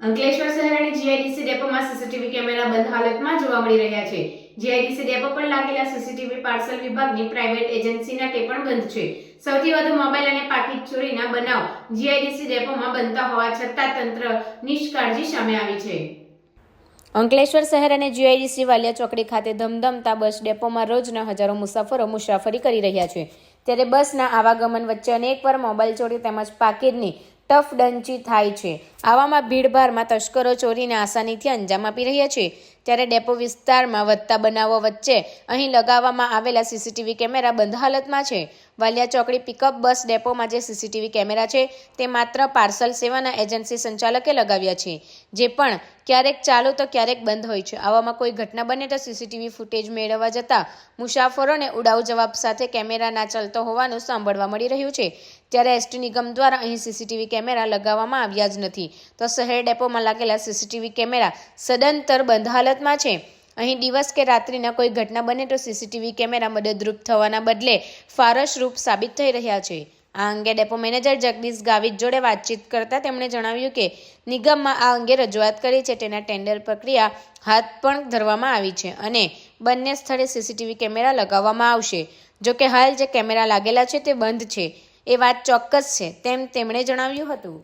અંકલેશ્વર શહેર અને GIDC ડેપોમાં CCTV camera બંધ હાલતમાં જોવા મળી રહ્યા છે. જીઆઈડીસી ડેપો પર લાગેલા સીસીટીવી પાર્સલ વિભાગની પ્રાઇવેટ એજન્સીના તે પણ બંધ છે. સૌથી વધુ મોબાઈલ અને પાકીટ ચોરીના બનાવ જીઆઈડીસી ડેપોમાં બનતા હોવા છતાં તંત્ર નિષ્કાળજી સામે આવી છે. અંકલેશ્વર શહેર અને જીઆઈડીસી વાલિયા ચોકડી ખાતે ધમધમતા બસ ડેપોમાં રોજના હજારો મુસાફરો મુસાફરી કરી રહ્યા છે. ત્યારે બસના આવાગમન વચ્ચે અનેકવાર મોબાઈલ ચોરી તેમજ પાકીટની ટફ ડંચી થાય છે. આવામાં ભીડભાડમાં તસ્કરો ચોરીને આસાનીથી અંજામ આપી રહ્યા છે. ત્યારે ડેપો વિસ્તારમાં વધતા બનાવો વચ્ચે અહીં લગાવવામાં આવેલા સીસીટીવી કેમેરા બંધ હાલતમાં છે. વાલિયા ચોકડી પિકઅપ બસ ડેપોમાં જે સીસીટીવી કેમેરા છે, તે માત્ર પાર્સલ સેવાના એજન્સી સંચાલકે લગાવ્યા છે. જે પણ ક્યારેક ચાલુ તો ક્યારેક બંધ હોય છે. આવામાં કોઈ ઘટના બને તો સીસીટીવી ફૂટેજ મેળવવા જતાં મુસાફરોને ઉડાવ જવાબ સાથે કેમેરા ના ચાલતો હોવાનું સાંભળવા મળી રહ્યું છે. ત્યારે એસટી નિગમ દ્વારા અહીં સીસીટીવી કેમેરા લગાવવામાં આવ્યા જ નથી. તો શહેર ડેપોમાં લાગેલા સીસીટીવી કેમેરા સદંતર બંધ હાલતમાં છે. અહીં દિવસ કે રાત્રિના કોઈ ઘટના બને તો સીસીટીવી કેમેરા મદદરૂપ થવાના બદલે ફારસરૂપ સાબિત થઈ રહ્યા છે. આ અંગે ડેપો મેનેજર જગદીશ ગાવિત જોડે વાતચીત કરતા તેમણે જણાવ્યું કે નિગમમાં આ અંગે રજૂઆત કરી છે, તેના ટેન્ડર પ્રક્રિયા હાથ પણ ધરવામાં આવી છે અને બંને સ્થળે સીસીટીવી કેમેરા લગાવવામાં આવશે. જોકે હાલ જે કેમેરા લાગેલા છે તે બંધ છે. એ વાત ચોક્કસ છે, તેમ તેમણે જણાવ્યું હતું.